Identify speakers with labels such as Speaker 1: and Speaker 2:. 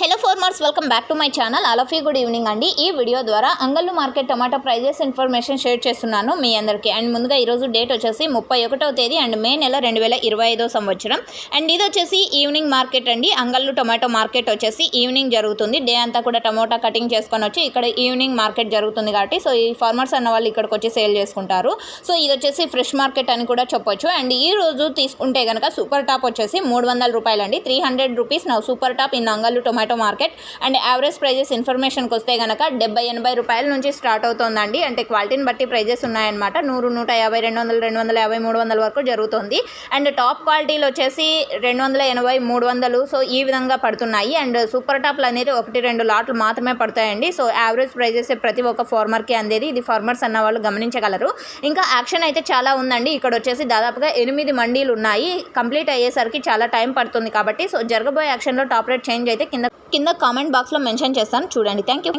Speaker 1: Hello farmers welcome back to my channel అలఫీ good evening అండి. ఈ video ద్వారా Angallu market tomato prices information share చేస్తున్నాను మీ అందరికీ. అండ్ ముందుగా ఈరోజు డేట్ వచ్చేసి ముప్పై ఒకటో తేదీ అండ్ మే నెల రెండు వేల ఇరవై ఐదో సంవత్సరం. అండ్ ఇది వచ్చేసి ఈవినింగ్ మార్కెట్ అండి. అంగళ్ళు టమాటో మార్కెట్ వచ్చేసి ఈవినింగ్ జరుగుతుంది. డే అంతా కూడా టమోటా కటింగ్ చేసుకొని వచ్చి ఇక్కడ ఈవినింగ్ మార్కెట్ జరుగుతుంది కాబట్టి సో ఈ ఫార్మర్స్ అన్న వాళ్ళు ఇక్కడికి వచ్చి సేల్ చేసుకుంటారు. సో ఇది వచ్చేసి ఫ్రెష్ మార్కెట్ అని కూడా చెప్పొచ్చు. అండ్ ఈ రోజు తీసుకుంటే కనుక సూపర్ టాప్ వచ్చేసి మూడు వందల రూపాయలు అండి త్రీ హండ్రెడ్ రూపీస్ నా super top in Angallu tomato market and average prices ఇన్ఫర్మేషన్కి వస్తే కనుక డెబ్బై ఎనభై రూపాయల నుంచి స్టార్ట్ అవుతుందండి. అంటే క్వాలిటీని బట్టి ప్రైజెస్ ఉన్నాయన్నమాట. నూరు నూట యాభై రెండు వందలు రెండు వందల యాభై మూడు వందల వరకు జరుగుతుంది. అండ్ టాప్ క్వాలిటీలు వచ్చేసి రెండు వందల ఎనభై మూడు వందలు. సో ఈ విధంగా పడుతున్నాయి. అండ్ సూపర్ టాప్లు అనేది ఒకటి రెండు లాట్లు మాత్రమే పడతాయండి. సో యావరేజ్ ప్రైజెస్ ప్రతి ఒక్క ఫార్మర్కి అందేది. ఇది ఫార్మర్స్ అన్న వాళ్ళు గమనించగలరు. ఇంకా యాక్షన్ అయితే చాలా ఉందండి. ఇక్కడ వచ్చేసి దాదాపుగా ఎనిమిది మండీలు ఉన్నాయి. కంప్లీట్ అయ్యేసరికి చాలా టైం పడుతుంది కాబట్టి. సో జరగబోయే యాక్షన్లో టాప్ రేట్ చేంజ్ అయితే కింద కింద కామెంట్ బాక్స్లో మెన్షన్ చేస్తాను. చూడండి. Thank you